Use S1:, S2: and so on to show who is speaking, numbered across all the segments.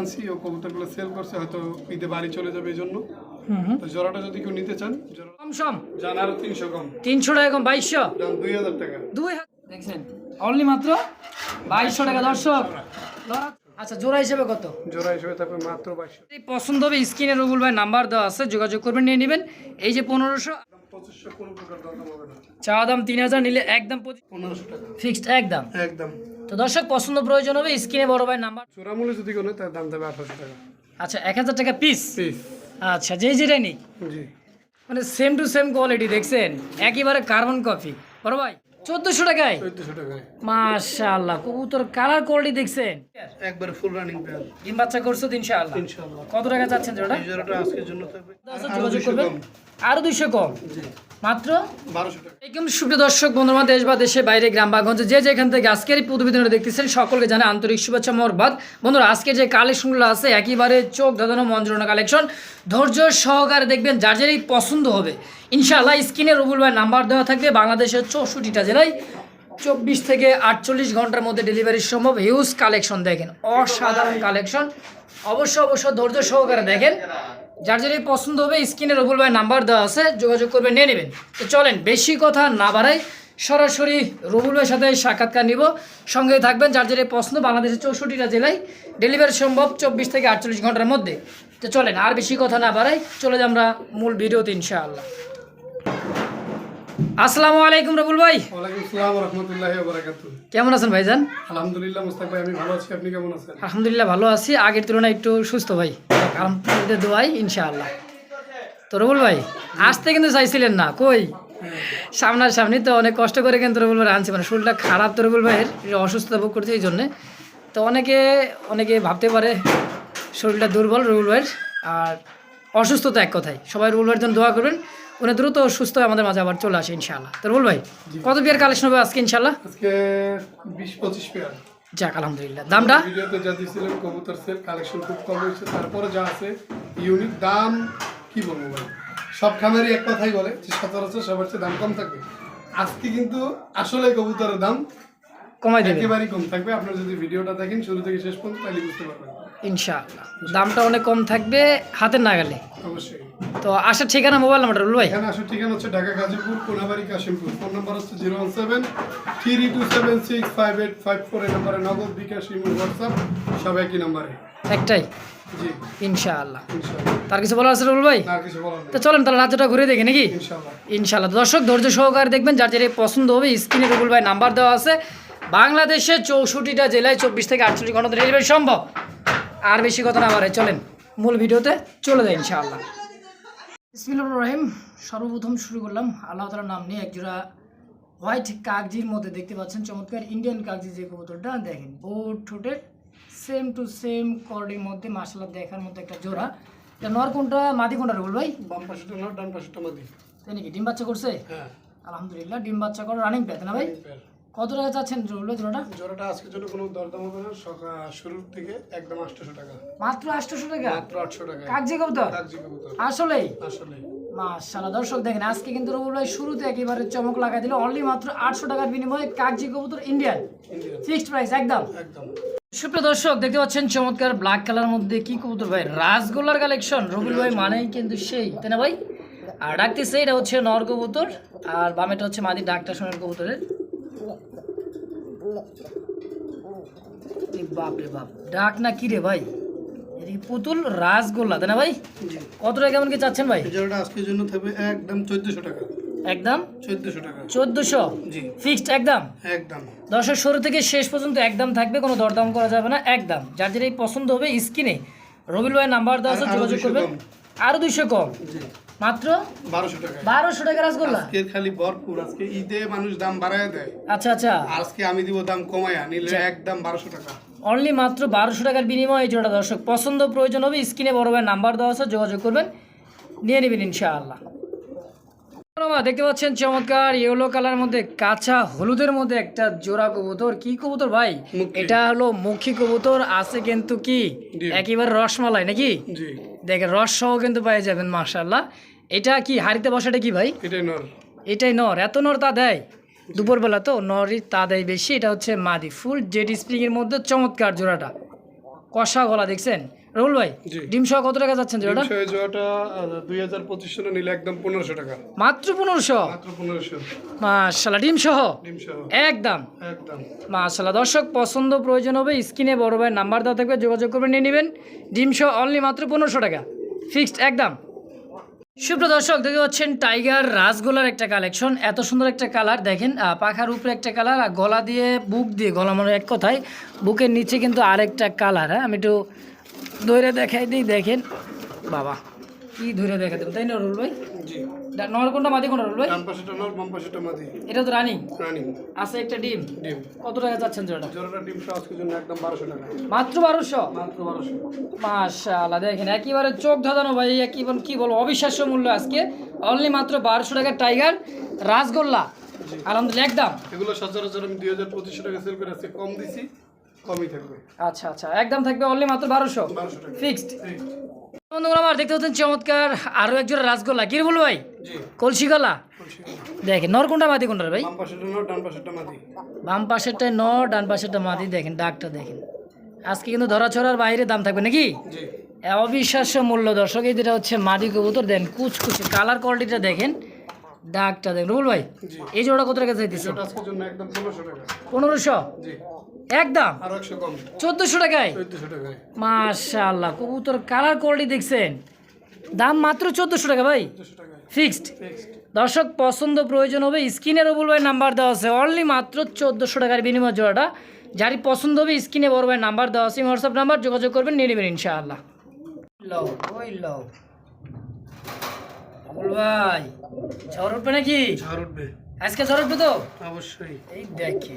S1: আনছি ও কবুতরগুলো সেল করছে হয়তো ঈদে বাড়ি চলে যাবে এই জন্য তো জোড়াটা যদি কেউ নিতে চান জোড়া
S2: কম সম?
S1: জান আরও তিনশো কম।
S2: তিনশো টাকা কম বাইশশো?
S1: দুই হাজার টাকা।
S2: দুই দেখছেন অনলি মাত্র বাইশশো টাকা দর্শক। আচ্ছা জোড়া হিসেবে কত?
S1: জোড়া হিসেবে থাকবে মাত্র বাইশশো।
S2: পছন্দ হবে স্ক্রিনে রুবুল ভাই নাম্বার দেওয়া আছে যোগাযোগ করবেন নিয়ে নেবেন। এই যে পনেরোশো চা দাম তিন হাজার নিলে একদম
S1: পনেরোশো টাকা।
S2: ফিক্সড একদম।
S1: একদম।
S2: তো দর্শক পছন্দ প্রয়োজন হবে স্ক্রিনে বড় ভাই নাম্বার।
S1: চোরা মূল্য যদি কোনো তার দাম দেবে আঠারোশো টাকা।
S2: আচ্ছা এক হাজার টাকা পিস
S1: পিস
S2: আচ্ছা যেই যেটাই নেই
S1: জি।
S2: মানে সেম টু সেম কোয়ালিটি দেখছেন? একেবারে কার্বন কপি বড় ভাই চোদ্দশো টাকায়?
S1: চোদ্দশো টাকায়।
S2: মাশাআল্লাহ কবুতর কালার কোয়ালিটি দেখছেন?
S1: একবার ফুল রানিং পেয়ার
S2: ডিম বাচ্চা করছ ইনশাআল্লাহ।
S1: ইনশাআল্লাহ।
S2: কত টাকা চাচ্ছেন জোড়া
S1: এই জোড়াটা আজকের জন্য থাকবে।
S2: যোগাযোগ করবেন? আরও দুইশো কম। মাত্র? একদম সুপ্রিয় দর্শক বন্ধুরা দেশ বা দেশের বাইরে গ্রাম বা গঞ্জে যে যেখান থেকে আজকের এই প্রতিবেদনটা দেখতেছেন সকলকে জানে আন্তরিক শুভেচ্ছা মোরবাদ বন্ধুরা আজকে যে কালেকশনগুলো আছে একেবারে চোখ ধাঁধানো মঞ্জুরনা কালেকশন। ধৈর্য সহকারে দেখবেন যার যারই পছন্দ হবে। ইনশাআল্লাহ স্ক্রিনে রবুল ভাই নাম্বার দেওয়া থাকবে বাংলাদেশের চৌষট্টিটা জেলায় চব্বিশ থেকে আটচল্লিশ ঘণ্টার মধ্যে ডেলিভারি সম্ভব। হিউজ কালেকশন দেখেন অসাধারণ কালেকশন অবশ্য অবশ্য ধৈর্য সহকারে দেখেন। যার যারই পছন্দ হবে স্ক্রিনে রবুল ভাই নাম্বার দেওয়া আছে যোগাযোগ করবে নিয়ে নেবেন। তো চলেন বেশি কথা না বাড়াই সরাসরি রবুল ভাইয়ের সাথে সাক্ষাৎকার নিব। সঙ্গে থাকবেন যার যারই পছন্দ বাংলাদেশের চৌষট্টিটা জেলায় ডেলিভারি সম্ভব চব্বিশ থেকে আটচল্লিশ ঘণ্টার মধ্যে। তো চলেন আর বেশি কথা না বাড়াই চলে যাই আমরা মূল ভিডিওতে ইনশাআল্লাহ। আসসালামু আলাইকুম রবুল ভাই।
S1: ওয়ালাইকুম আসসালাম রহমতুল্লাহি বারাকাতু
S2: কেমন আছেন ভাইজান?
S1: আলহামদুলিল্লাহ মুস্তাক ভাই আমি ভালো আছি। আপনি কেমন আছেন?
S2: আলহামদুলিল্লাহ ভালো আছি। আগের তুলনায় একটু সুস্থ ভাই। আলহামদুলিল্লাহ দোয়াই ইনশাআল্লাহ। তো রবুল ভাই আসতে কিন্তু চাইছিলেন না। কই? সামনাসামনি তো অনেক কষ্ট করে কিন্তু রবুল ভাই আনছি। মানে শরীরটা খারাপ তো রবুল ভাইয়ের অসুস্থতা ভোগ করছে এই জন্যে। তো অনেকে অনেকে ভাবতে পারে শরীরটা দুর্বল রবুল ভাইয়ের। আর অসুস্থতা এক কথায়। সবাই রবুল ভাইয়ের জন্য দোয়া করবেন। উনি দ্রুত সুস্থ আমাদের মাঝে আবার চলে আসে ইনশাআল্লাহ। তো রবুল ভাই কত বিয়ার কালেকশন হবে আজকে ইনশাআল্লাহ?
S1: আজকে বিশ পঁচিশ পেয়ার
S2: যাক আলহামদুলিল্লাহ। দামটা?
S1: ভিডিওতে যা দিয়েছিলেন কবুতর সেল কালেকশন খুব কম হয়েছে তারপরে যা আছে ইউনিক দাম কি বলব ভাই? সব খামারই এক কথাই বলে যে সচরাচর সবার চেয়ে দাম কম থাকবে আজকে কিন্তু আসলে কবুতরের দাম
S2: কমাই দেবেন।
S1: একেবারেই কম থাকবে। আপনারা যদি ভিডিওটা দেখেন শুরু থেকে শেষ পর্যন্ত তাহলে বুঝতে পারবেন।
S2: ইনশাআল্লাহ। দামটা অনেক কম থাকবে হাতের নাগালে।
S1: অবশ্যই।
S2: তো আসার ঠিকানা মোবাইল নাম্বারটা রুল ভাই।
S1: এখানে আসার ঠিকানা হচ্ছে ঢাকা গাজীপুর কোনাবাড়ি কাশিমপুর। ফোন নাম্বার হচ্ছে zero one seven three two seven six five eight five four. এই নাম্বারে নগদ বিকাশ ইমো হোয়াটসঅ্যাপ সব একই নাম্বারে।
S2: একটাই?
S1: জি।
S2: ইনশাআল্লাহ।
S1: ইনশাআল্লাহ।
S2: তার কিছু বলার আছে রুল ভাই? তো চলেন তাহলে রাজ্যটা ঘুরে দেখি নাকি?
S1: ইনশাআল্লাহ।
S2: ইনশাআল্লাহ। দর্শক ধৈর্য সহকারে দেখবেন যার যার পছন্দ হবে স্ক্রিনে ভাই নাম্বার দেওয়া আছে। বাংলাদেশের চৌষট্টিটা জেলায় চব্বিশ থেকে আটচল্লিশ ঘণ্টা ডেলিভারি সম্ভব। আর বেশি কথা না বাড়ে চলেন। মূল ভিডিওতে চলে যায় ইনশাআল্লাহ। ইসমিল্লা রহিম সর্বপ্রথম শুরু করলাম। আল্লাহ তালার নাম নিয়ে একজোড়া হোয়াইট কাগজির মধ্যে দেখতে পাচ্ছেন। চমৎকার ইন্ডিয়ান কাগজি যে কবুতরটা দেখেন বোর্ড ঠোঁটের সেম টু সেম কোয়ালিটির মধ্যে মাসালা দেখার মতো একটা জোড়া। এটা নর কোনটা? মাদি কোনটা রুবুল ভাই?
S1: বাম পাশেটা নট ডান পাশেটা মাদি।
S2: তাই নাকি? ডিম বাচ্চা করছে?
S1: হ্যাঁ।
S2: আলহামদুলিল্লাহ ডিম বাচ্চা করে রানিং পেতে না ভাই? কত টাকা চাচ্ছেন রুবুল জোড়াটা?
S1: জোড়াটা আজকের জন্য কোনো দরদাম হবে না। শুরুর থেকে একদম আটশোশো টাকা।
S2: মাত্র আটশোশো টাকা?
S1: মাত্র আটশো টাকা।
S2: কাগজি কবুতর?
S1: কাগজি কবুতর।
S2: আসলেই?
S1: আসলে
S2: মাশাআল্লাহ দর্শক দেখেন আজকে কিন্তু রবুল ভাই শুরুতে একেবারে চমক লাগাই দিল। অনলি মাত্র আটশো টাকার বিনিময়ে কাগজি কবুতর ইন্ডিয়ান ফিক্সড প্রাইস একদম।
S1: একদম।
S2: সুপ্রিয় দর্শক দেখতে পাচ্ছেন চমৎকার ব্ল্যাক কালার মধ্যে কি কবুতর ভাই? রাসগোল্লার কালেকশন রবিল ভাই মানেই কিন্তু সেই তাই না ভাই? আর ডাকতেছে এটা হচ্ছে নর কবুতর আর বামেটা হচ্ছে মাদি ডাকটা সোনার কবুতরের। বাপ রে বাপ। ডাক না কি রে ভাই? পুতুল রাসগোল্লা তাই না ভাই?
S1: জি
S2: কত টাকা কেমন কি চাচ্ছেন ভাই?
S1: জোড়াটা আজকের জন্য থাকবে একদম চোদ্দশো টাকা।
S2: একদম?
S1: চোদ্দশো টাকা।
S2: চোদ্দোশো?
S1: জি।
S2: ফিক্সড একদম?
S1: একদম।
S2: দর্শক শুরু থেকে শেষ পর্যন্ত একদম থাকবে কোনো দরদাম করা যাবে না একদম। যার যেটাই পছন্দ হবে স্ক্রিনে রবিল ভাই নাম্বার দেওয়া আছে যোগাযোগ
S1: 200
S2: করবেন। দুইশো কম। মাত্র
S1: বারোশো টাকা।
S2: বারোশো টাকা রাসগোল্লা?
S1: আজকের খালি ভরপুর আজকে ঈদে মানুষ দাম বাড়ায় দেয়।
S2: আচ্ছা আচ্ছা।
S1: আজকে আমি দিব দাম কমায়া নিলে একদম বারোশো টাকা।
S2: অনলি মাত্র বারোশো টাকার বিনিময়ে জোড়া দর্শক পছন্দ প্রয়োজন হবে স্ক্রিনে বড় ভাই নাম্বার দেওয়া আছে যোগাযোগ করবেন নিয়ে নেবেন ইনশাআল্লাহ। দেখতে পাচ্ছেন চমৎকার ইয়েলো কালার মধ্যে কাঁচা হলুদের মধ্যে একটা জোড়া কবুতর। কি কবুতর ভাই? এটা হলো মুখী কবুতর আছে কিন্তু কি? একেবারে রসমালাই নাকি? দেখেন রস সহ কিন্তু পেয়ে যাবেন মার্শাল্লাহ এটা কি হাড়িতে বসাটা কি ভাই?
S1: এটাই নর।
S2: এটাই নর এত নর তা দেয়? দুপুরবেলা তো নরই তা দেয় বেশি এটা হচ্ছে মাদি। ফুল জেড স্প্রিং এর মধ্যে চমৎকার জোড়াটা। কষা গলা দেখছেন? রুল ভাই। ডিম সহ কত টাকা যাচ্ছেন জোড়াটা?
S1: জোড়াটা দুই হাজার নিলে একদম পনেরোশো টাকা।
S2: মাত্র পনেরোশো? মাশাল্লাহ ডিম সহ? একদম।
S1: একদম।
S2: মাশাল্লাহ দর্শক পছন্দ প্রয়োজন হবে স্ক্রিনে বড় ভাই নাম্বার দেওয়া থাকবে যোগাযোগ করবেন নিয়ে নেবেন। ডিম সহ অনলি মাত্র পনেরোশো টাকা। ফিক্সড একদম। সুপ্রিয় দর্শক, দেখতে পাচ্ছেন টাইগার রাসগোলার একটা কালেকশন। এত সুন্দর একটা কালার, দেখেন পাখার উপরে একটা কালার আর গলা দিয়ে বুক দিয়ে, গলা মানে এক কথায়, বুকের নিচে কিন্তু আরেকটা কালার হ্যাঁ? আমি একটু দৈরে দেখাই দিই, দেখেন, বাবা। কি ধরে দেখা দেবো তাই না রুল ভাই?
S1: জি।
S2: নর কোনটা মাদি কোনটা রুল ভাই?
S1: ডান পাশেটা নর বাম পাশেটা মাদি।
S2: এটা তো রানিং।
S1: রানিং।
S2: আছে একটা ডিম।
S1: ডিম।
S2: কত টাকা যাচ্ছেন জোড়াটা?
S1: জোড়াটা ডিম সহ আজকের জন্য একদম বারোশো টাকা।
S2: মাত্র বারোশো?
S1: মাত্র বারোশো।
S2: মাশাআল্লাহ দেখেন একেবারে চোখ ধাঁধানো ভাই একেবারে কি বলব অবিশ্বাস্য মূল্য আজকে। অনলি মাত্র বারোশো টাকার টাইগার রাসগোল্লা। আলহামদুলিল্লাহ একদম।
S1: এগুলো সচরাচর আমি দুই হাজার পঁচিশশো টাকা সেল করে আজকে কম দিছি। কমই থাকবে।
S2: আচ্ছা আচ্ছা। একদম থাকবে অনলি মাত্র বারোশো? ফিক্সড আমার দেখতে হচ্ছেন চমৎকার আরও একজোড়া রাসগোল্লা। কি বলব ভাই?
S1: জি।
S2: কলসি গলা? দেখেন নর কোনটা মাদি কোনটা ভাই?
S1: বাম নর ডান
S2: পাশেরটা মাদি। দেখেন ডাকটা দেখেন। আজকে কিন্তু বাইরে দাম থাকবে নাকি? অবিশ্বাস্য মূল্য দর্শক। এই যেটা হচ্ছে মাদি কবুতর। দেন কুচকুচে কালার কোয়ালিটিটা দেখেন ডাকটা দেখেন। রুবুল ভাই এই জোড়া কত টাকা চাইতেছে?
S1: পনেরোশো?
S2: একদম।
S1: আরও একশো কম।
S2: চোদ্দোশো টাকায়? মাশাআল্লাহ কবুতর কালার কোয়ালিটি দেখছেন। দাম মাত্র চোদ্দোশো টাকা ভাই। ফিক্সড
S1: ফিক্সড
S2: দর্শক পছন্দ প্রয়োজন হবে স্ক্রিনে রবুল ভাই নাম্বার দেওয়া আছে। অনলি মাত্র চোদ্দোশো টাকার বিনিময় জোড়াটা। যারই পছন্দ হবে স্ক্রিনে বড় ভাই নাম্বার দেওয়া আছে। হোয়াটসঅ্যাপ নাম্বার যোগাযোগ করবেন নিয়ে নেবেন ইনশাআল্লাহ। লও ওই লও ভাই ঝড় উঠবে নাকি?
S1: ঝড় উঠবে।
S2: আজকে ঝড় উঠবে তো?
S1: অবশ্যই।
S2: এই দেখে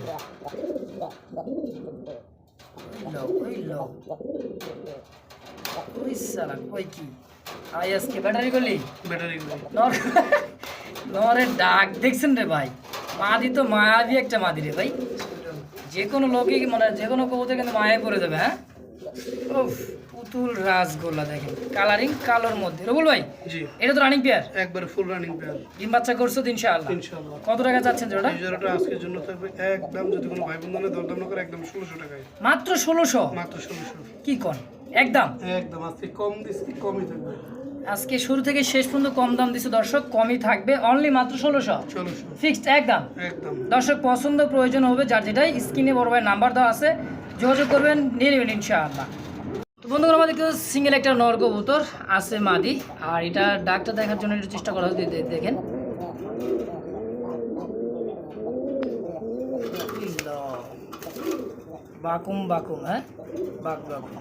S2: ডাক দেখছেন রে ভাই? মাদি তো মায়াবি একটা মাদি রে ভাই। যে কোনো লোকই মানে যে কোনো কবুতর কিন্তু মায়ে পড়ে যাবে হ্যাঁ? পুতুল রাসগোল্লা দেখেন। কালারিং কালোর মধ্যে। রবুল ভাই
S1: জি।
S2: এটা তো রানিং পেয়ার
S1: একবার ফুল রানিং পেয়ার
S2: ডিম বাচ্চা করছ তো ইনশাআল্লাহ।
S1: ইনশাআল্লাহ।
S2: কত টাকা চাচ্ছেন
S1: জোড়াটা? আজকের জন্য থাকবে একদম যদি কোনো ভাই না করে একদম টাকায়।
S2: মাত্র
S1: মাত্র
S2: কি কন? একদম?
S1: একদম আজকে কম কমই থাকবে।
S2: আজকে শুরু থেকে শেষ পর্যন্ত কম দাম দিচ্ছে দর্শক কমই থাকবে অনলি মাত্র ষোলোশো।
S1: ষোলোশো।
S2: ফিক্সড একদম?
S1: একদম।
S2: দর্শক পছন্দ প্রয়োজন হবে যার যেটাই স্ক্রিনে বড় ভাই নাম্বার দেওয়া আছে যোগাযোগ করবেন নিয়ে নেবেন ইনশাআল্লাহ। তো বন্ধুরা আমাদের কিন্তু সিঙ্গেল একটা নর আছে মাদি, আর এটা ডাকটা দেখার জন্য একটু চেষ্টা করা হচ্ছে দেখেন। বাকুম বাকুম হ্যাঁ? বাক বাকুম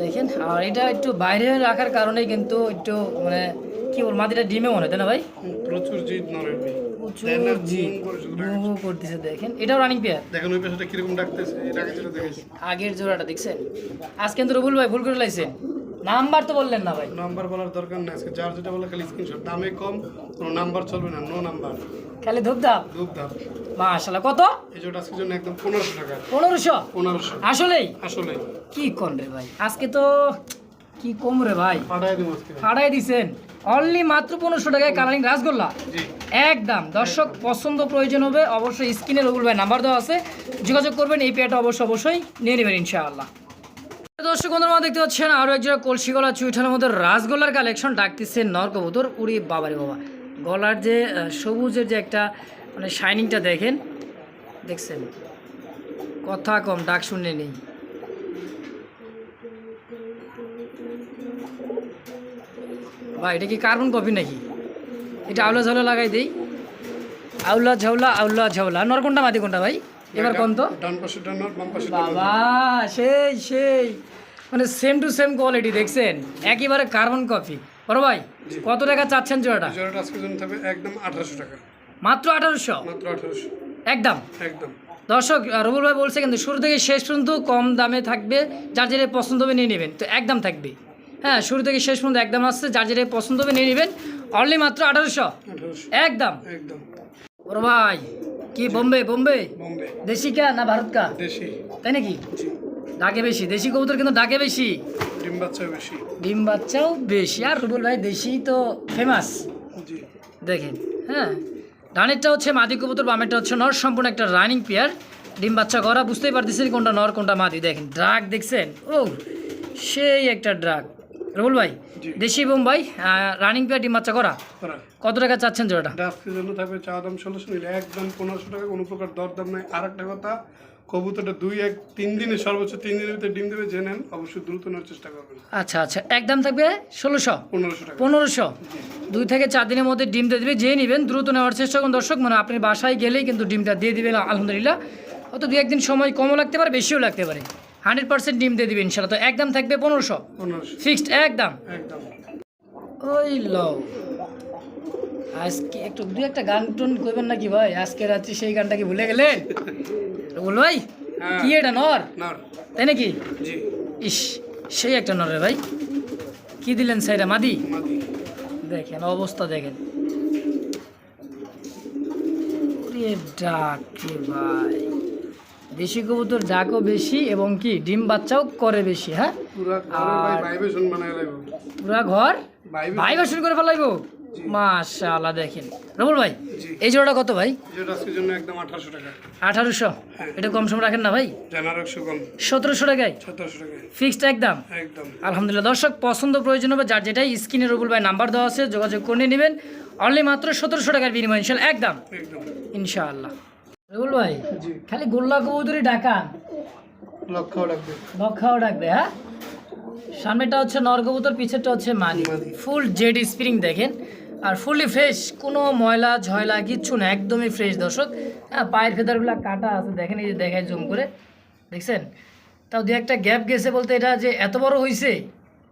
S2: দেখেন, আর এটা একটু বাইরে রাখার কারণে কিন্তু একটু মানে কি বল, মাদিটা ডিমে মনে হয়, তাই না ভাই?
S1: প্রচুর জিদ নরের
S2: প্রচুর
S1: হুম করে শুধু ডাকে।
S2: হু হু করতেছে দেখেন। এটাও রানিং পেয়ার
S1: দেখেন ওই পেশাটা কীরকম ডাকতেছে এটা আগে যেটা দেখেছি।
S2: আগের জোড়াটা দেখছেন? আজ কিন্তু রবুল ভাই ভুল করে লাইছেন নাম্বার তো বললেন না ভাই।
S1: নাম্বার বলার দরকার নেই আজকে যার যেটা বলে খালি স্ক্রিনশট দামে কম কোনো নাম্বার চলবে না নো নাম্বার
S2: খালি ধূপধাপ।
S1: ধূপ ধাপ
S2: মাশাল্লাহ কত?
S1: এই আজকের জন্য একদম পনেরোশো টাকা।
S2: পনেরোশো?
S1: পনেরোশো।
S2: আসলেই?
S1: আসলে
S2: কি কোন রে ভাই? আজকে তো কি কম রে ভাই? ফাড়াই দিছেন। অনলি মাত্র পনেরোশো টাকায় কালারিং রাসগোল্লা? একদম দর্শক পছন্দ প্রয়োজন হবে অবশ্যই স্ক্রিনে রবুল ভাই নাম্বার দেওয়া আছে। যোগাযোগ করবেন এই পেয়ারটা অবশ্যই অবশ্যই নিয়ে নেবেন ইনশাআল্লাহ। দর্শক বন্ধুরা দেখতে পাচ্ছেন আরও একজোড়া কলসি গলা চুইঠানের মধ্যে রাসগোল্লার কালেকশন ডাকতেছে নর কবুতর উড়ি বাবারে বাবা। গলার যে সবুজের যে একটা মানে শাইনিংটা দেখেন দেখছেন? কথা কম ডাক শুনে নেই। ভাই এটা কি কার্বন কপি নাকি? এটা আউলা ঝাউলা লাগাই দেই। আউলা ঝাউলা আউলা ঝাউলা। নর কোনটা মাটি কোনটা ভাই? এবার কোন তো? বাবা সেই সেই। মানে সেম টু সেম কোয়ালিটি দেখছেন? একেবারে কার্বন কপি। বড় ভাই কত টাকা চাচ্ছেন জোড়াটা?
S1: জোড়াটা আজকের জন্য থাকবে একদম আঠারোশো টাকা।
S2: মাত্র আঠারোশো?
S1: মাত্র আঠারোশো।
S2: একদম?
S1: একদম।
S2: দর্শক রবুল ভাই বলছে কিন্তু শুরু থেকে শেষ পর্যন্ত কম দামে থাকবে। যার যেটা পছন্দ হবে নিয়ে নেবেন। তো একদম থাকবে। হ্যাঁ শুরু থেকে শেষ পর্যন্ত একদম আসছে। যার যেটা পছন্দ হবে নিয়ে নেবেন। অনলি মাত্র আঠারোশো। একদম। বড় ভাই কি বোম্বে বোম্বে? দেশি কা না ভারত কা?
S1: দেশি।
S2: তাই নাকি? ডাকে বেশি। দেশি কবুতর কিন্তু ডাকে বেশি।
S1: ডিম বাচ্চা বেশি।
S2: ডিম বাচ্চাও বেশি। আর রুবুল ভাই দেশি তো ফেমাস দেখেন হ্যাঁ। ডানেরটা হচ্ছে মাদি কবুতর বামেরটা হচ্ছে নর। সম্পূর্ণ একটা রানিং পেয়ার ডিম বাচ্চা করা বুঝতেই পারতেছেন কোনটা নর কোনটা মাদি। দেখেন ড্রাগ দেখছেন? ও সেই একটা ড্রাগ রবুল ভাই। দেশি বোম্বাই রানিং পেয়ার ডিম বাচ্চা করা? কত টাকা চাচ্ছেন জোড়াটা?
S1: আজকের জন্য থাকবে চা দাম ষোলোশো নিলে একদম পনেরোশো টাকা কোনো প্রকার দরদাম নাই। আর একটা কথা কবুতরটা দুই এক তিন দিনে সর্বোচ্চ তিন দিনের ভিতরে ডিম দেবে জেনেন অবশ্যই দ্রুত নেওয়ার চেষ্টা করবেন।
S2: আচ্ছা আচ্ছা। একদম থাকবে ষোলোশো?
S1: পনেরোশো টাকা।
S2: পনেরোশো? দুই থেকে চার দিনের মধ্যে ডিম দিয়ে দেবে যে নেবেন। দ্রুত নেওয়ার চেষ্টা করুন দর্শক মানে আপনি বাসায় গেলেই কিন্তু ডিমটা দিয়ে দিবেন আলহামদুলিল্লাহ। হয়তো দু একদিন সময় কমও লাগতে পারে বেশিও লাগতে পারে। হান্ড্রেড পার্সেন্ট ডিম দিয়ে দিবেন ইনশাল্লাহ তো একদম থাকবে পনেরোশো। ফিক্সড একদম। ওই লও। আজকে একটু দু একটা গান টুন করবেন নাকি ভাই? আজকে রাত্রি সেই গানটা কি ভুলে গেলেন? বল ভাই
S1: হ্যাঁ।
S2: কি এটা নর? তাই নাকি? ইস সেই একটা নর ভাই। কি দিলেন সাইরা? মাদি? দেখেন অবস্থা দেখেন। ডাক ভাই। দেশি কবুতর ডাকও বেশি এবং কি ডিম বাচ্চাও করে বেশি হ্যাঁ?
S1: পুরা ঘর ভাই
S2: বাসন করে ফেলাইবো? মাশাআল্লাহ দেখেন। রবুল ভাই এই জোড়াটা কত ভাই?
S1: আঠারোশো হ্যাঁ।
S2: এটা কম সম রাখেন না ভাই? সতেরোশো টাকায়? ফিক্সড
S1: একদম?
S2: আলহামদুলিল্লাহ দর্শক পছন্দ প্রয়োজন হবে যার যেটাই স্ক্রিনে রবুল ভাই নাম্বার দেওয়া আছে যোগাযোগ করে নেবেন। অনলি মাত্র সতেরোশো টাকার বিনিময় ইনশাল্লাহ একদম?
S1: একদম।
S2: ইনশাআল্লাহ। রবুল ভাই খালি গোল্লা কবুতরি ডাকা।
S1: লক্ষও
S2: ডাকবে হ্যাঁ? সামনেটা হচ্ছে নর কবুতর পিছেরটা হচ্ছে মাদি। ফুল জেড স্প্রিং দেখেন। আর ফুললি ফ্রেশ কোনো ময়লা ঝয়লা কিচ্ছু না একদমই ফ্রেশ দর্শক। হ্যাঁ পায়ের ফেদারগুলো কাটা আছে দেখেন এই যে দেখায় জুম করে। দেখছেন? তাও দু একটা গ্যাপ গেছে বলতে এটা যে এত বড় হয়েছে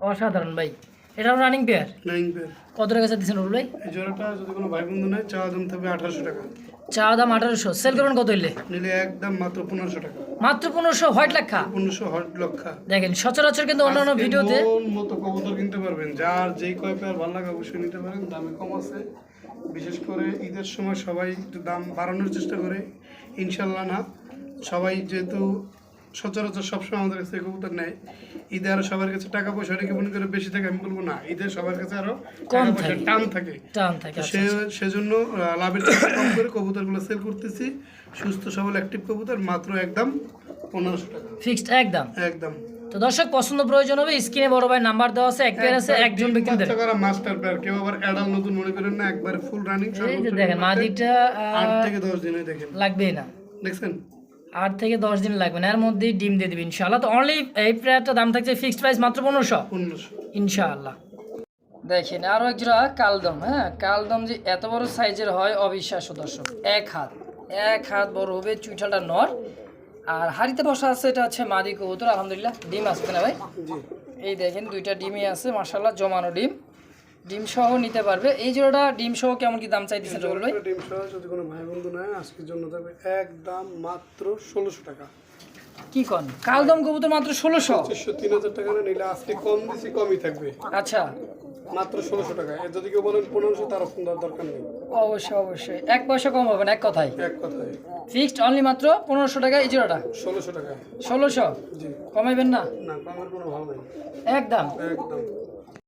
S2: অসাধারণ ভাই। এটাও রানিং পেয়ার
S1: নাইন পেয়ার
S2: কত টাকা চাচ্ছেন রুল ভাই?
S1: জোড়াটা যদি কোনো ভাই বন্ধু নেয় চা দাম থাকবে আঠারোশো টাকা।
S2: চা দাম আঠারোশো সেল করবেন কত হইলে?
S1: নিলে একদম মাত্র পনেরোশো টাকা।
S2: মাত্র পনেরোশো হোয়াইট লাখা?
S1: পনেরোশো হোয়াইট লাখা।
S2: দেখেন সচরাচর কিন্তু অন্যান্য ভিডিওতে
S1: মতো কবুতর কিনতে পারবেন। যার যেই কয় পেয়ার ভালো লাগে অবশ্যই নিতে পারেন। দামে কম আছে। বিশেষ করে ঈদের সময় সবাই একটু দাম বাড়ানোর চেষ্টা করে। ইনশাল্লাহ না সবাই যেহেতু সচরাচর সবসময় আমাদের কাছে কবুতর নেয়। ঈদে আরও সবার কাছে টাকা পয়সা অনেকে মনে করে বেশি থাকে আমি বলব না। ঈদে সবার কাছে আরও
S2: কম
S1: টাকা পয়সা টান থাকে।
S2: টান থাকে আচ্ছা,
S1: সে সেজন্য লাভের কম করে কবুতরগুলো সেল করতেছি। সুস্থ সবল অ্যাক্টিভ কবুতর মাত্র একদম পনেরোশো টাকা।
S2: ফিক্সড একদম?
S1: একদম।
S2: তো দর্শক পছন্দ প্রয়োজন হবে স্ক্রিনে বড় ভাই নাম্বার দেওয়া আছে এক পেয়ার আছে একজন ব্যক্তি দেন
S1: মাস্টার পেয়ার কেউ আবার অ্যাডাল নতুন মনে করেন না একবারে ফুল রানিং
S2: এই যে দেখেন মাদিটা
S1: আট
S2: আহ,
S1: থেকে দশ দিনে দেখেন।
S2: লাগবেই না।
S1: দেখছেন?
S2: আট থেকে দশ দিন লাগবে না এর মধ্যেই ডিম দিয়ে দেবে ইনশাআল্লাহ। তো অনলি এই পেয়ারটা দাম থাকছে ফিক্সড প্রাইস মাত্র পনেরোশো। ইনশাআল্লাহ। দেখেন আরও এক জোড়া কালদম হ্যাঁ? কালদম যে এত বড় সাইজের হয় অবিশ্বাস্য দর্শক। এক হাত। এক হাত বড় হবে চুইঠালটা নর। আর হাড়িতে বসা আছে এটা হচ্ছে মাদি কবুতর। আলহামদুলিল্লাহ ডিম আসছে না ভাই? এই দেখেন দুইটা ডিমই আছে মার্শাল্লাহ জমানো ডিম। ডিম সহ নিতে পারবে। এই জোড়াটা ডিম সহ কেমন কি দাম চাইতেছেন রবুল ভাই?
S1: ডিম সহ যদি কোনো ভাই বন্ধু নেয় আজকের জন্য তবে একদম মাত্র ষোলোশো টাকা।
S2: কি কন? কালদম কবুতর মাত্র ষোলোশো?
S1: পঁচিশশো তিন হাজার টাকা না নিলে আজকে কম বেশি কমই থাকবে।
S2: আচ্ছা।
S1: মাত্র ষোলোশো টাকা। যদি কেউ বলেন পনেরোশো তার দরকার নেই।
S2: অবশ্যই অবশ্যই। এক পয়সা কম হবে না এক কথাই
S1: এক কথায়।
S2: ফিক্সড অনলি মাত্র পনেরোশো টাকা এই জোড়াটা?
S1: ষোলোশো টাকা।
S2: ষোলোশো?
S1: জি।
S2: কমাইবেন না?
S1: না আমার কোনো ভালো নেই।
S2: একদম
S1: একদম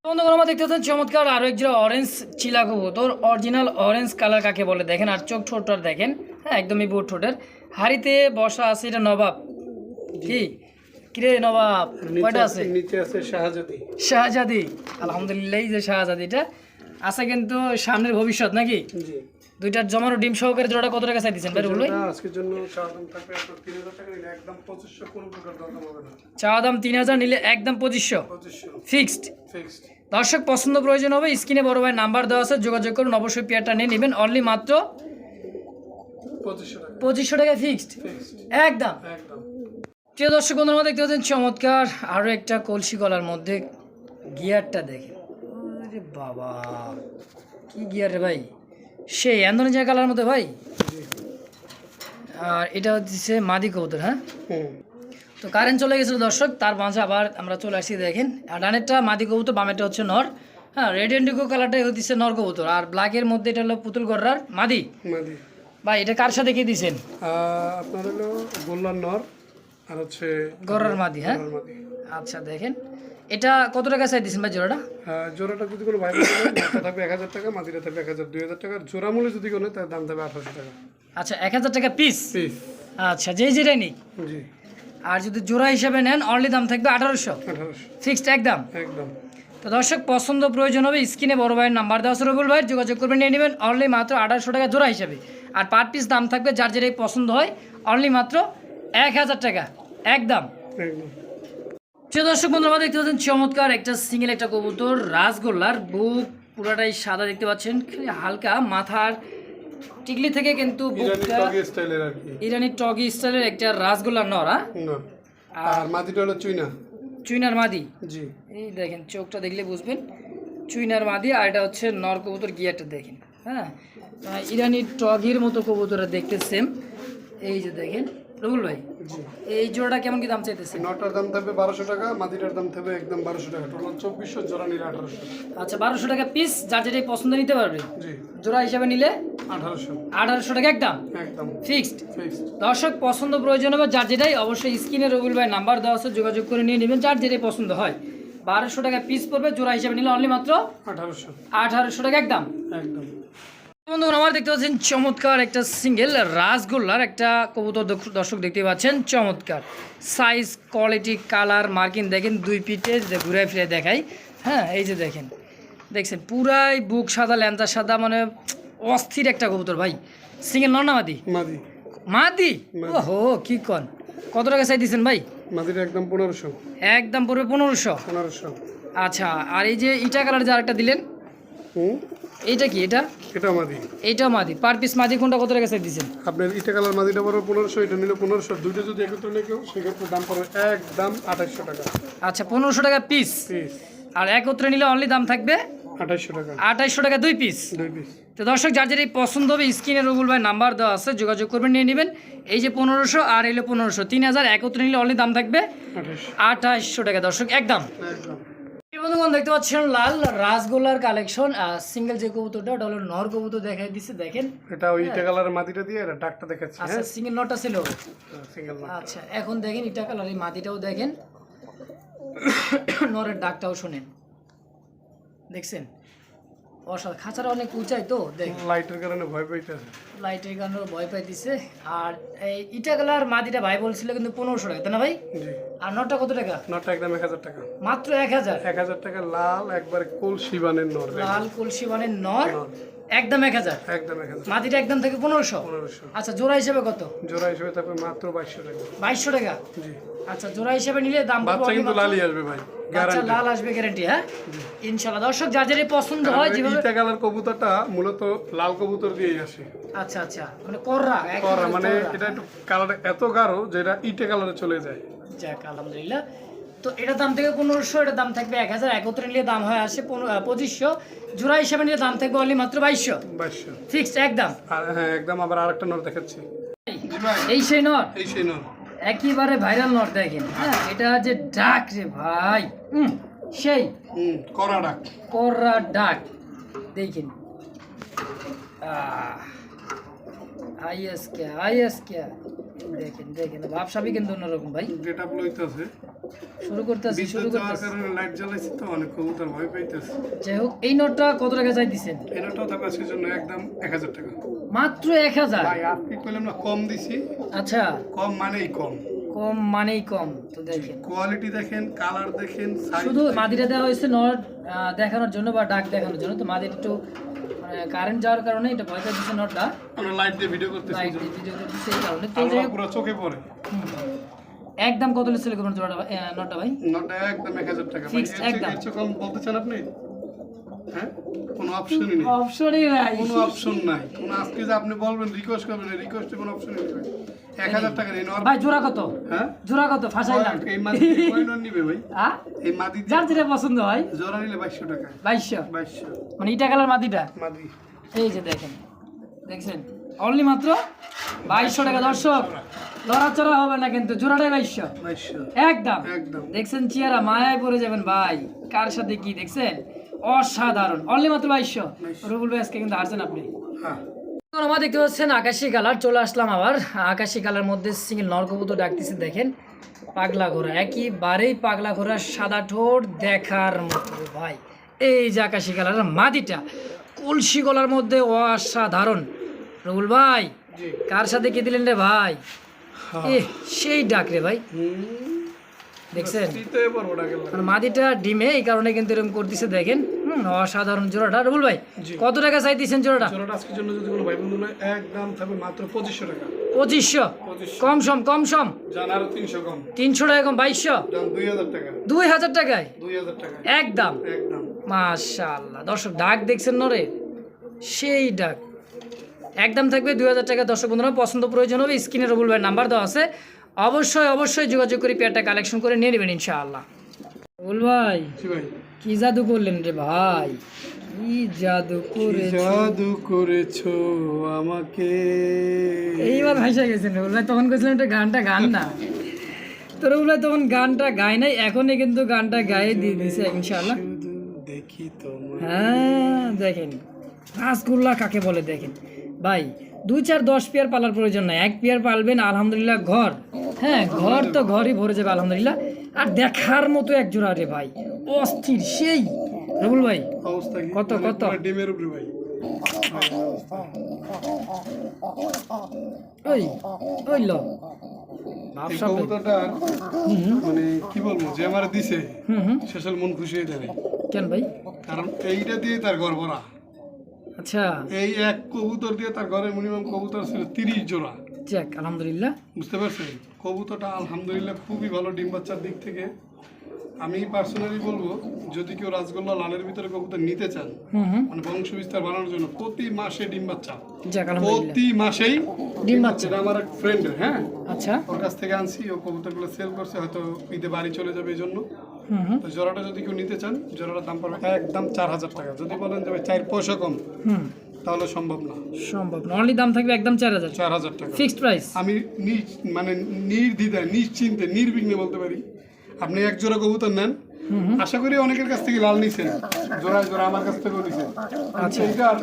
S2: বন্ধুগণ আমরা দেখতে পাচ্ছেন চমৎকার আরও এক জোড়া অরেঞ্জ চিলা কবুতর অরিজিনাল অরেঞ্জ কালার কাকে বলে? দেখেন আর চোখ ঠোঁটটা দেখেন হ্যাঁ একদমই বুট ঠোঁটের। হাড়িতে বসা আছে এটা নবাব। কি? কিরে নবাব কয়টা আছে?
S1: নিচে আছে শাহজাদি।
S2: শাহজাদি। আলহামদুলিল্লাহ যে শাহজাদিটা আছে কিন্তু সামনের ভবিষ্যৎ নাকি? দুইটার জমানো ডিম সহকারে জোড়াটা কত টাকা রুল
S1: আজকের জন্য চা দাম তিন হাজার নিলে একদম পঁচিশশো
S2: ফিক্সড দর্শক পছন্দ প্রয়োজন হবে স্ক্রিনে বড় ভাই নাম্বার দেওয়া আছে যোগাযোগ করুন অবশ্যই পেয়ারটা নিয়ে নেবেন অনলি মাত্র
S1: পঁচিশশো টাকা।
S2: ফিক্সড একদম। প্রিয় দর্শক বন্ধুরা দেখতে পাচ্ছেন চমৎকার আরও একটা কলসি গলার মধ্যে গিয়ারটা দেখে আরে বাবা কি গিয়ার রে ভাই? সেই অ্যান্ডোনেজিয়া কালার মধ্যে ভাই? আর এটা হচ্ছে মাদি কবুতর হ্যাঁ? তো কারেন্ট চলে গেছিল দর্শক তার মাঝে আবার আমরা চলে আসছি দেখেন। আর ডানেরটা মাদি কবুতর বামেরটা হচ্ছে নর। হ্যাঁ রেড ইন্ডিগো কালারটাই হচ্ছে নর কবুতর। আর ব্ল্যাকের মধ্যে এটা হলো পুতুল গড়ার মাদি।
S1: মাদি।
S2: ভাই এটা কার সাথে কি
S1: আহ, আপনার হলো গোল্লার নর আর হচ্ছে
S2: গড়ার মাদি হ্যাঁ? আচ্ছা দেখেন। এটা কত টাকা চাই দিচ্ছেন ভাই জোড়াটা?
S1: জোড়াটা যদি কোনো ভাই থাকবে এক হাজার টাকা মাদিটা থাকবে এক হাজার দুই হাজার টাকা। জোড়া মূল্য যদি কোনো তার দাম থাকবে আঠারোশো টাকা।
S2: আচ্ছা এক হাজার টাকা পিস
S1: পিস
S2: আচ্ছা যেই যেটাই নিক।
S1: জি।
S2: আর যদি জোড়া হিসাবে নেন অনলি দাম থাকবে আঠারোশো। ফিক্সড একদম।
S1: একদম।
S2: তো দর্শক পছন্দ প্রয়োজন হবে স্ক্রিনে বড় ভাইয়ের নাম্বার দেওয়া রবুল ভাইয়ের যোগাযোগ করবেন নিয়ে নেবেন অনলি মাত্র আঠারোশো টাকা জোড়া হিসাবে। আর পার পিস দাম থাকবে যার যেটাই পছন্দ হয় অনলি মাত্র এক হাজার টাকা। একদম। প্রিয় দর্শক বন্ধুরা দেখতে পাচ্ছেন চমৎকার একটা সিঙ্গেল একটা কবুতর রাসগোল্লার বুক পুরাটাই সাদা দেখতে পাচ্ছেন হালকা মাথার টিকলি থেকে কিন্তু
S1: ইরানি টগি স্টাইলের আর কি।
S2: ইরানি টগি স্টাইলের একটা রাসগোল্লা নরা
S1: না আর মাদিটা হলো চুইনা।
S2: চুইনার মাদি?
S1: জি।
S2: এই দেখেন চোখটা দেখলে বুঝবেন। চুইনার মাদি আর এটা হচ্ছে নর কবুতর গিয়ারটা দেখেন হ্যাঁ? আহ, ইরানি টগির মতো কবুতরটা দেখতে সেম এই যে দেখেন রবুল ভাই এই জোড়াটা কেমন কি দাম চাইতেছে?
S1: নটার দাম থাকবে বারোশো টাকা মাদিটার দাম থাকবে একদম বারোশো টাকা। টোটাল চব্বিশশো জোড়া নিলে আঠারোশো।
S2: আচ্ছা বারোশো টাকা পিস যার যেটাই পছন্দ নিতে পারবে?
S1: জি।
S2: জোড়া হিসাবে নিলে?
S1: আঠারোশো।
S2: আঠারোশো টাকা একদম?
S1: একদম।
S2: ফিক্সড দর্শক পছন্দ প্রয়োজন হবে যার যেটাই অবশ্যই স্ক্রিনে রবিউল ভাই নাম্বার দেওয়া আছে যোগাযোগ করে নিয়ে নেবেন যার যেটাই পছন্দ হয়। বারোশো টাকা পিস পড়বে জোড়া হিসাবে নিলে অনলি মাত্র
S1: আঠারোশো।
S2: আঠারোশো টাকা একদম?
S1: একদম।
S2: বন্ধুরা আমার দেখতে পাচ্ছেন চমৎকার একটা সিঙ্গেল রাসগোল্লার একটা কবুতর দর্শ- দর্শক দেখতে পাচ্ছেন চমৎকার। সাইজ কোয়ালিটি কালার মার্কিং দেখেন দুই পিঠে যে ঘুরে ফিরে দেখাই। হ্যাঁ এই যে দেখেন। দেখছেন পুরাই বুক সাদা ল্যাঞ্চা সাদা মানে অস্থির একটা কবুতর ভাই। সিঙ্গেল নর না মাদি?
S1: মাদি।
S2: মাদি?
S1: মাদি।
S2: ওহো কি কন। কত টাকা চাই দিচ্ছেন ভাই?
S1: মাদিটা একদম পনেরোশো।
S2: একদম পড়বে পনেরোশো।
S1: পনেরোশো।
S2: আচ্ছা আর এই যে ইটা কালার যে আরেকটা দিলেন? এইটা কি এটা?
S1: এটা মাদি।
S2: এইটা মাদি। পার পিস মাদি কোনটা কত টাকা চাই দিচ্ছেন
S1: আপনার ইটা কালার মাদিটা পড়বে পনেরোশো এটা নিলে পনেরোশো। দুইটা যদি একত্রে নিয়ে কেউ সেক্ষেত্রে দাম পড়বে একদম আঠাশশো টাকা।
S2: আচ্ছা পনেরোশো টাকা পিস
S1: পিস
S2: আর একত্রে নিলে অনলি দাম থাকবে
S1: আঠাশশো টাকা।
S2: আঠাইশশো টাকা দুই পিস
S1: দুই পিস
S2: তো দর্শক যার যেটা পছন্দ হবে স্ক্রিনে রবুল ভাই নাম্বার দেওয়া আছে যোগাযোগ করবেন নিয়ে নেবেন। এই যে পনেরোশো আর এলো পনেরোশো। তিন হাজার একত্রে নিলে অনলি দাম থাকবে আঠাইশশো। টাকা। দর্শক একদম।
S1: একদম।
S2: এই বন্ধুগণ দেখতে পাচ্ছেন লাল রাসগোল্লার কালেকশন সিঙ্গেল যে কবুতরটা ওটা হলো নর কবুতর দেখাই দিছে দেখেন।
S1: এটা ওই ইটা কালারের মাটিটা দিয়ে এটা ডাকটা দেখাচ্ছে
S2: আচ্ছা
S1: হ্যাঁ?
S2: সিঙ্গেল নটটা ছিল?
S1: সিঙ্গেল
S2: আচ্ছা এখন দেখেন ইটা কালারের এই মাটিটাও দেখেন। নরের ডাকটাও শোনেন। দেখছেন? অসাধ খাঁচারা অনেক উঁচাই তো দেখ।
S1: লাইটের কারণে ভয় পাইতেছে।
S2: লাইটের কারণে ভয় পাইতেছে। আর এই ইটা কালার মাটিটা ভাই বলছিল কিন্তু পনেরোশো টাকা তাই না ভাই? আর নটটা কত টাকা?
S1: নটটা একদম এক হাজার টাকা।
S2: মাত্র এক হাজার?
S1: এক হাজার টাকা লাল একবারে কোল শিবানের নর
S2: লাল কলসি মানে নর? একদম এক হাজার?
S1: একদম এক হাজার।
S2: মাটিটা একদম থেকে পনেরোশো?
S1: পনেরোশো।
S2: আচ্ছা জোড়া হিসেবে কত?
S1: জোড়া হিসেবে থাকবে মাত্র বাইশশো টাকা।
S2: বাইশশো টাকা?
S1: জি।
S2: আচ্ছা জোড়া হিসেবে নিলে দাম
S1: বাচ্চা কিন্তু লালই আসবে ভাই।
S2: বাচ্চা লাল আসবে গ্যারান্টি হ্যাঁ? ইনশাল্লাহ। দর্শক যার যারই পছন্দ হয় যেভাবে
S1: ইটা কালার কবুতরটা মূলত লাল কবুতর দিয়েই আসে।
S2: আচ্ছা আচ্ছা। মানে কররা
S1: মানে এটা একটু কালার এত গাঢ় যেটা ইটে কালারে চলে যায়।
S2: যাক আলহামদুলিল্লাহ। তো এটার দাম থেকে পনেরোশো দাম থাকবে এক হাজার। একত্রে নিলে দাম হয় আসে পঁচিশশো। জোড়া হিসাবে নিলে দাম থাকবে অনলি মাত্র বাইশশো।
S1: বাইশশো।
S2: ফিক্সড একদম।
S1: হ্যাঁ একদম আবার আরেকটা নর দেখাচ্ছি।
S2: এই সেই নট
S1: এই সেই নর।
S2: একেবারে ভাইরাল নট দেখেন। হ্যাঁ। এটা যে ডাক রে ভাই হুম সেই।
S1: হুম। করা ডাক।
S2: করা ডাক। দেখেন। আইএস কে আইএস কে দেখেন দেখেন ভাবসাবি কিন্তু অন্যরকম ভাই।
S1: লইতেছে।
S2: শুরু করতেছি শুরু করতেছি।
S1: কারণে লাইট জ্বালাইছি তো অনেক কবুতর ভয় পাইতেছে।
S2: যাই হোক এই নোটটা কত টাকা চাই দিচ্ছেন
S1: এটাও থাকবে আজকের জন্য একদম এক হাজার টাকা।
S2: মাত্র এক হাজার?
S1: ভাই আপনি কইলাম না কম দিছি।
S2: আচ্ছা।
S1: কম মানেই কম।
S2: কম মানেই কম তো দেখেন।
S1: কোয়ালিটি দেখেন কালার দেখেন
S2: শুধু। মাদিটা দেওয়া হয়েছে নট দেখানোর জন্য বা ডাক দেখানোর জন্য তো মাদির একটু কারেন্ট যাওয়ার কারণে এটা ভয় পাচ্ছে নটটা
S1: আমরা লাইট দিয়ে ভিডিও করতেছি
S2: লাইট ভিডিও করতেছে এই কারণে। তো
S1: পুরো চোখে পড়ে।
S2: একদম কত লিখছিল কোন জোড়াটা নটটা ভাই?
S1: নটা একদম এক হাজার টাকা। চেয়ে-
S2: একদম।
S1: কিছু কম বলতে চান আপনি? হ্যাঁ? কোনো অপশনই নেই।
S2: অপশনই নাই।
S1: কোনো অপশন নাই। কোনো আজকে যে আপনি বলবেন রিকোয়েস্ট করবেন রিকোয়েস্টে কোনো অপশনই নেই। টাকা
S2: ভাই জোড়া কত?
S1: হ্যাঁ?
S2: জোড়া কত? ফাঁসাইলাম।
S1: এই মাদি কয় নর নিবে ভাই?
S2: হ্যাঁ
S1: এই মাদি
S2: যার যেটা পছন্দ হয়।
S1: জোড়া নিলে বাইশশো টাকা।
S2: বাইশশো?
S1: বাইশশো।
S2: মানে ইটা কালার মাদিটা?
S1: মাদি।
S2: এই যে দেখেন দেখছেন? অনলি মাত্র বাইশশো টাকা। দর্শক লড়াচড়া হবে না কিন্তু জোড়াটাই বাইশশো। একদম।
S1: একদম।
S2: দেখছেন চেহারা মায়ায় পড়ে যাবেন ভাই। কার সাথে কি দেখছেন? অসাধারণ। অনলি মাত্র বাইশশো। রুবুল ভাই আজকে কিন্তু হারছেন আপনি।
S1: হ্যাঁ।
S2: আমরা দেখতে পাচ্ছেন আকাশি কালার চলে আসলাম আবার। আকাশি কালার মধ্যে সিঙ্গেল নরকবুতর ডাকতেছে দেখেন। পাগলা ঘোড়া একেবারেই পাগলা ঘোড়া সাদা ঠোঁট দেখার মতো ভাই। এই যে আকাশি কালারের মাদিটা কলসি গলার মধ্যে অসাধারণ। রবুল ভাই কার সাথে কে দিলেন রে ভাই? এ সেই ডাক রে ভাই। দেখছেন? মাদিটা ডিমে এই কারণে কিন্তু এরকম করতেছে দেখেন। অসাধারণ জোড়াটা রবুল ভাই কত টাকা চাইতেছেন জোড়াটা
S1: জোড়াটা আজকের জন্য যদি কোনো ভাই বন্ধু নয় এক দাম থাকবে মাত্র পঁচিশশো টাকা।
S2: পঁচিশশো? কম সম কম সম।
S1: জান আরও তিনশো কম।
S2: তিনশো টাকা কম বাইশশো?
S1: দুই হাজার টাকা।
S2: দুই হাজার টাকায়?
S1: দুই হাজার টাকা।
S2: একদম
S1: একদম
S2: মাশাআল্লাহ। দর্শক ডাক দেখছেন নরে? সেই ডাক। একদম থাকবে দুই হাজার টাকা। দর্শক বন্ধুরা পছন্দ প্রয়োজন হবে স্ক্রিনে রবুল ভাই নাম্বার দেওয়া আছে। অবশ্যই অবশ্যই যোগাযোগ করে পেয়ারটা কালেকশন করে নিয়ে নেবেন ইনশাআল্লাহ। বল ভাই কি জাদু করলেন রে ভাই? কি জাদু করে
S1: জাদু করেছ আমাকে?
S2: এইবার ভাইসা গেছেন রবুল ভাই তখন কইছিলাম একটা গানটা গান না। তো রবুল ভাই তখন গানটা গায় নাই এখনই কিন্তু গানটা গায়ে দিয়ে দিয়েছে ইনশাআল্লাহ।
S1: দেখি তোমার
S2: হ্যাঁ দেখেন। রাসগোল্লা কাকে বলে দেখেন? ভাই দুই চার দশ পেয়ার পালার প্রয়োজন নাই। এক পেয়ার পালবেন আলহামদুলিল্লাহ ঘর। হ্যাঁ ঘর তো ঘরই ভরে যাবে আলহামদুলিল্লাহ। আর দেখার মতো এক জোড়া রে ভাই অস্থির সেই। রবুল ভাই কত,
S1: মানে
S2: কত?
S1: ডিমের উপরে ভাই।
S2: ওই ল।
S1: মানে কি বলব যে আমার দিছে শেষের মন খুশি হয়ে যাবে।
S2: কেন ভাই?
S1: কারণ এইটা দিয়ে তার ঘর ভরা
S2: আচ্ছা।
S1: এই এক কবুতর দিয়ে তার ঘরে মিনিমাম কবুতর ছিল তিরিশ জোড়া।
S2: যাক আলহামদুলিল্লাহ।
S1: বুঝতে পারছেন? কবুতরটা আলহামদুলিল্লাহ খুবই ভালো ডিম বাচ্চার দিক থেকে। আমি পার্সোনালি বলব যদি কেউ রাজগোল্লা লালের ভিতরে কবুতর নিতে চান মানে বংশ বিস্তার বানানোর জন্য প্রতি মাসে ডিম বাচ্চা। প্রতি মাসেই
S2: ডিম বাচ্চা।
S1: আমার এক ফ্রেন্ড হ্যাঁ?
S2: আচ্ছা।
S1: ওর কাছ থেকে আনছি ও কবুতরগুলো সেল করছে হয়তো ঈদে বাড়ি চলে যাবে এই জন্য তো জোড়াটা যদি কেউ নিতে চান জোড়াটার দাম পড়বে একদম চার হাজার টাকা। যদি বলেন যে চার পয়সা কম তাহলে সম্ভব না।
S2: সম্ভব না। অনলি দাম থাকবে একদম চার হাজার।
S1: চার হাজার টাকা।
S2: ফিক্সড প্রাইস
S1: আমি মানে নির্দ্বিধায় নিশ্চিন্তে নির্বিঘ্নে বলতে পারি আপনি এক জোড়া কবুতর নেন। আশা করি অনেকের কাছ থেকে লাল নিছেন। জোড়া জোড়া আমার কাছ থেকেও নিছেন। আচ্ছা। এইটার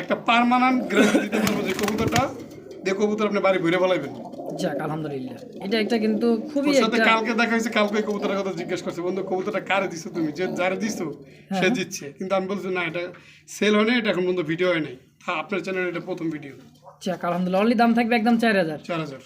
S1: একটা পার্মানেন্ট গ্যারান্টি দিতে পারব যে কবুতরটা যে কবুতর আপনি বাড়ি ঘুরে ফেলাইবেন।
S2: যাক আলহামদুলিল্লাহ। এটা একটা কিন্তু খুবই
S1: সাথে কালকে দেখা হয়েছে কালকে কবুতরের কথা জিজ্ঞেস করছে বন্ধু কবুতরটা কারে দিছো তুমি? যে যারে দিছো সে দিচ্ছে কিন্তু আমি বলছি না এটা সেল হয় না এটা এখন পর্যন্ত ভিডিও হয় নাই। আপনার চ্যানেল এটা প্রথম ভিডিও
S2: যাক আলহামদুলিল্লাহ অনলি দাম থাকবে একদম চার হাজার।
S1: চার হাজার।